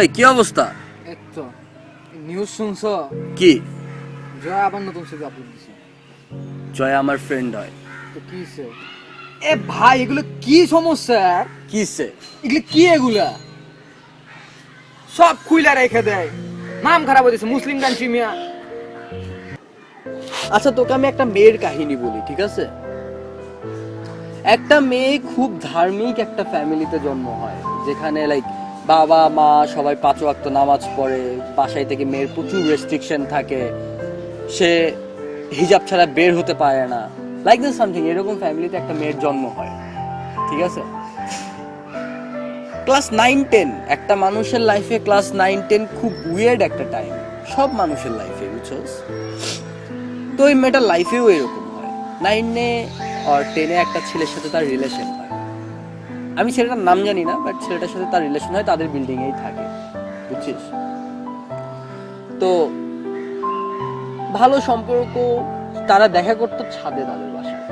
এই কি অবস্থা? এই তো নিউজ শুনছ? কি? জয় আবার নতুন আপলোড দিছে। জয় আমার ফ্রেন্ড হয়। তো এ ভাই এগুলো কি সমস্যা? কিসে এগুলো কি এগুলা? সব খুইলা রেখে দেয়। নাম খারাপ হয়েছে মুসলিম কান্ট্রি মিয়া। আচ্ছা তোকে আমি একটা মেয়ের কাহিনী বলি ঠিক আছে? একটা মেয়ে খুব ধার্মিক একটা ফ্যামিলিতে জন্ম হয়, যেখানে লাইক বাবা, মা সবাই পাঁচ ওয়াক্ত নামাজ পড়ে, বাসায় থেকে মেয়ের প্রচুর রেস্ট্রিকশন থাকে, সে হিজাব ছাড়া বের হতে পারে না। লাইক দিস সামথিং এরকম ফ্যামিলিতে একটা মেয়ের জন্ম হয়, ঠিক আছে? ক্লাস নাইন টেন একটা মানুষের লাইফে ক্লাস নাইন টেন খুব উইয়ার্ড একটা টাইম সব মানুষের লাইফে বুঝছস তো এই মেয়েটার লাইফেও এরকম হয়। নাইনে আর টেনে একটা ছেলের সাথে তার রিলেশন হয়। আমি ছেলেটার নাম জানি না বাট ছেলেটার সাথে তার রিলেশন হয়, তাদের বিল্ডিংয়েই থাকে, বুঝছিস? তো ভালো সম্পর্ক, তারা দেখা করতো ছাদে তাদের বাসায়।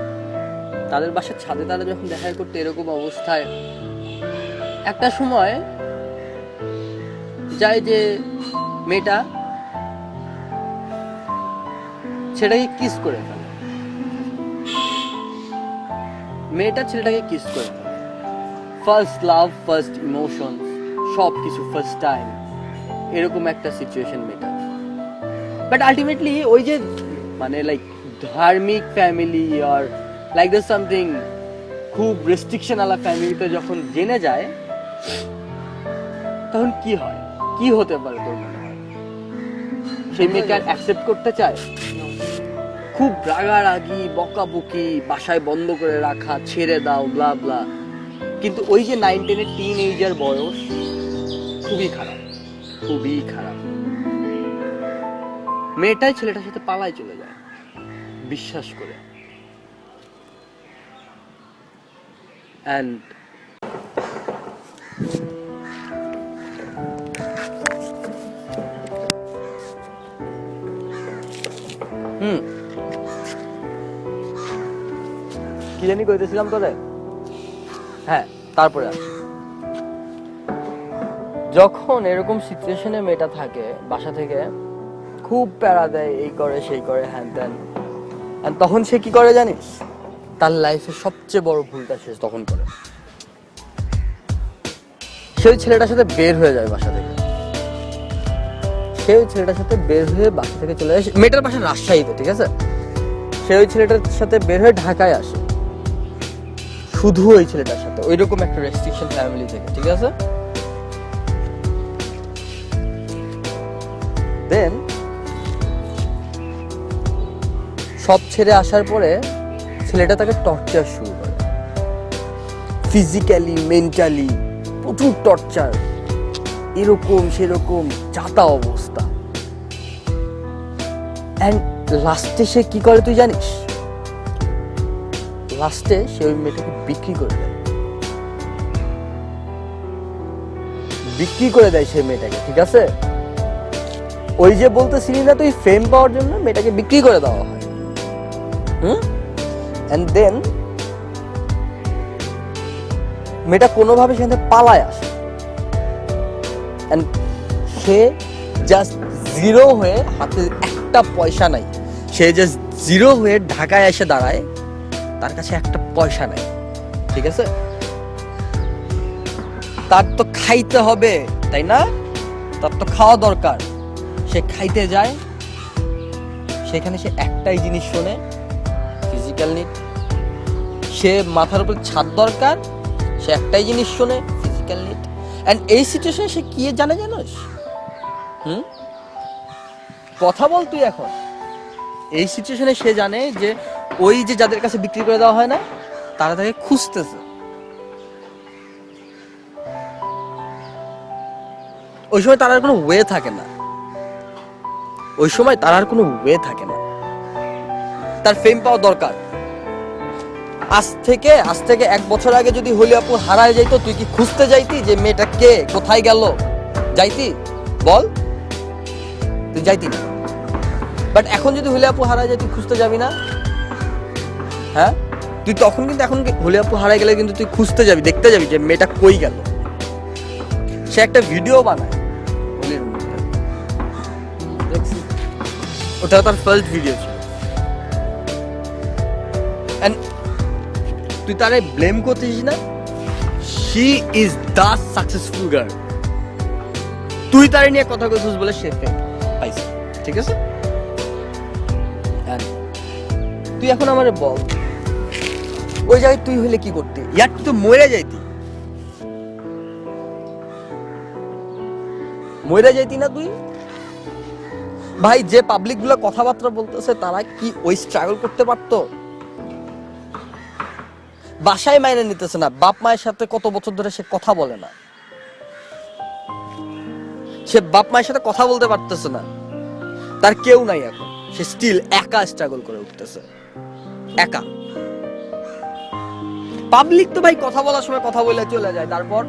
তাদের বাসার ছাদে তারা যখন দেখা করতো এরকম অবস্থায়, একটা সময় যায় যে মেয়েটা ছেলেটাকে কিস করে ফেলে। মেয়েটা ছেলেটাকে কিস করে। ফার্স্ট লাভ ফার্স্ট ইমোশন সব কিছু ফার্স্ট টাইম এরকম একটা সিচুয়েশন মেয়েটা। বাট আলটিমেটলি ওই যে মানে লাইক ধার্মিক ফ্যামিলি আর লাইক দ্য সামথিং খুব রেস্ট্রিকশন আলা ফ্যামিলিতে যখন জেনে যায়, তখন কি হয়? কি হতে পারে তোর মনে হয়? সেই মেয়েকে আর অ্যাকসেপ্ট করতে চায়? খুব রাগারাগি, বকাবকি, বাসায় বন্ধ করে রাখা, ছেড়ে দাও ব্লা ব্লা কিন্তু ওই যে নাইন টেনের টিন এইজার বয়স, খুবই খারাপ খুবই খারাপ। মেয়েটাই ছেলেটার সাথে পালায় চলে যায়, বিশ্বাস করে। অ্যান্ড জানি কইতেছিলাম তোরে? হ্যাঁ তারপরে আসি। যখন এরকম সিচুয়েশনে মেয়েটা থাকে, বাসা থেকে, খুব প্যারা দেয়, এই করে, সেই করে, হ্যান ত্যান। তখন সে কি করে জানিস? তার লাইফে সবচেয়ে বড় ভুলটা সে তখন করে। সে ওই ছেলেটার সাথে বের হয়ে যায় বাসা থেকে। সে ওই ছেলেটার সাথে বের হয়ে বাসা থেকে চলে আসে। মেয়েটার বাসা রাজশাহীতে, ঠিক আছে? সে ওই ছেলেটার সাথে বের হয়ে ঢাকায় আসে। শুধু ওই ছেলেটার সাথে, ওইরকম একটা রেস্ট্রিকশন ফ্যামিলি থেকে, ঠিক আছে? দেন সব ছেড়ে আসার পরে ছেলেটা তাকে টর্চার শুরু করে। ফিজিক্যালি মেন্টালি প্রচুর টর্চার এরকম, সেরকম চাতা অবস্থা। অ্যান্ড লাস্টে সে কি করে তুই জানিস? লাস্টে সে ওই মেয়েটাকে বিক্রি করে দেয়। বিক্রি করে দেয় সেই মেয়েটাকে, ঠিক আছে? ওই যে বলতেছিলি না তুই ফেম পাওয়ার জন্য মেয়েটাকে বিক্রি করে দেওয়া হয়। হুম? অ্যান্ড দেন মেয়েটা কোনোভাবে সেখান পালায় আসে। অ্যান্ড সে জাস্ট জিরো হয়ে হাতে একটা পয়সা নাই। সে জাস্ট জিরো হয়ে ঢাকায় এসে দাঁড়ায়। তার কাছে একটা পয়সা নাই, ঠিক আছে? তার তো খাইতে হবে, তাই না? তার তো খাওয়া দরকার। সে খাইতে যায়, সেখানে সে একটাই জিনিস শোনে ফিজিক্যাল নিড সে মাথার উপর ছাদ দরকার, সে একটাই জিনিস শোনে ফিজিক্যাল নিড অ্যান্ড এই সিচুয়েশনে সে কি জানে জানোস? হুম? কথা বল তুই এখন। এই সিচুয়েশনে সে জানে যে ওই যে যাদের কাছে বিক্রি করে দেওয়া হয় না, তারা তাকে খুঁজতেছে। ওই সময় তার আর কোনো ওয়ে থাকে না। ওই সময় তার আর কোনো ওয়ে থাকে না। তার ফেম পাওয়া দরকার। আজ থেকে আজ থেকে এক বছর আগে যদি হলি আপু হারায় যাইতো, তুই কি খুঁজতে যাইতি যে মেয়েটা কে, কোথায় গেল? যাইতি? বল। তুই যাইতি না। বাট এখন যদি হলে আপু হারায় যায় তুই খুঁজতে যাবি না। হ্যাঁ? তুই তখন কিন্তু এখন হোলি আপু হারাই গেলে কিন্তু তুই খুঁজতে যাবি, দেখতে যাবি যে মেয়েটা কই গেল। সে একটা ভিডিও বানায় হোলির ওটা তার ফার্স্ট ভিডিও ছিল। তুই তারে ব্লেম করতেছিস না? She is the successful girl তুই তারে নিয়ে কথা কইছিস বলে সে পাইছে। ঠিক আছে? তুই এখন আমার বল। ওই জায়গায় তুই হলে কি করতি? ইয়ার তো মরে যাইতি। মরে যাইতি না তুই? ভাই, যে পাবলিকগুলো কথাবার্তা বলতেছে, তারা কি ওই স্ট্রাগল করতে পারতো? বাসায় মাইনে নিতেছে না, বাপ মায়ের সাথে কত বছর ধরে সে কথা বলে না। সে বাপ মায়ের সাথে কথা বলতে পারতেছে না। তার কেউ নাই এখন। সে স্টিল একা স্ট্রাগল করে উঠতেছে। একা। পাবলিক তো ভাই কথা বলার সময় কথা বলে চলে যায়, তারপর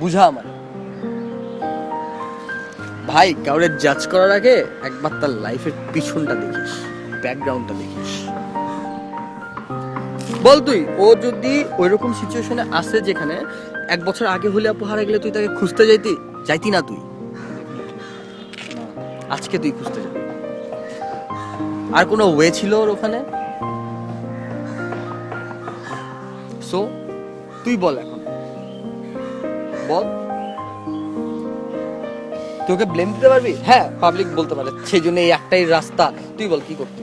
বুঝা আমার। ভাই, কাউরে জাজ করার আগে একবার তার লাইফের পিছনটা দেখিস ব্যাকগ্রাউন্ডটা দেখিস। বল তুই, ও যদি ওইরকম সিচুয়েশনে আসে যেখানে, এক বছর আগে হলে আপু হারা গেলে তুই তাকে খুঁজতে যাইতি? যাইতি না তুই। আজকে তুই খুঁজতে যাবি। আর কোনো ওয়ে ছিল ওর ওখানে? সো তুই বল এখন। বল। তোকে ব্লেম দিতে পারবি? হ্যাঁ পাবলিক বলতে পারে। সেই জন্য এই একটাই রাস্তা। তুই বল, কি করতি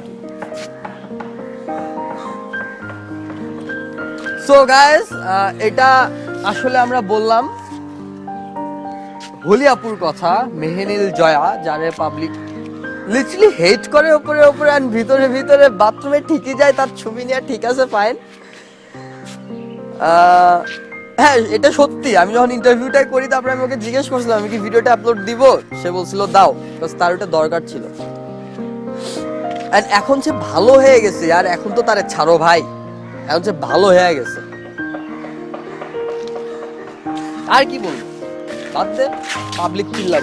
সো গাইস এটা আসলে আমরা বললাম হোলি কথা, মেহেনিল জয়া, যারে পাবলিক লিটারালি হেট করে উপরে আর ভিতরে ভিতরে বাথরুমে ঠিকই যায়, তার ছবি নিয়ে ঠিক আছে ফাইন হ্যাঁ এটা সত্যি। আমি যখন ইন্টারভিউটা করি, তারপরে আমি ওকে জিজ্ঞেস করছিলাম, আমি কি ভিডিওটা আপলোড দিব? সে বলছিল, দাও। তার ওটা দরকার ছিল। And এখন সে ভালো হয়ে গেছে, আর এখন তো তারে ছাড়ো ভাই। এখন সে ভালো হয়ে গেছে। আর কি বলব? বাদ দে পাবলিক চিল্লা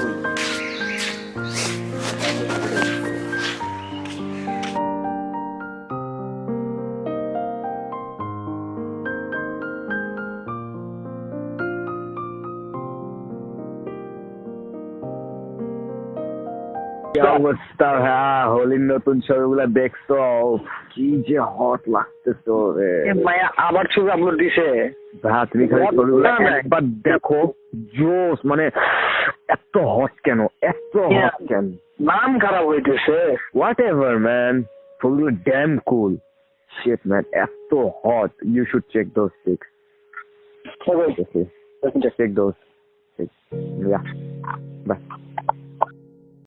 অবস্থা হ্যাঁ হোলির নতুন ছবিগুলো দেখছ? কি যে হট লাগতেছে রে মায়া আবার ছবি আপলোড দিছে? হ্যাঁ তুমি খালি ছবিগুলো। একবার দেখো জোস মানে এত হট কেন? এত হট কেন? নাম খারাপ হইতেছে। হোয়াট এভার ম্যান ফুলগুলো ড্যাম কুল শিট ম্যান এত hot you should check those pics check those yeah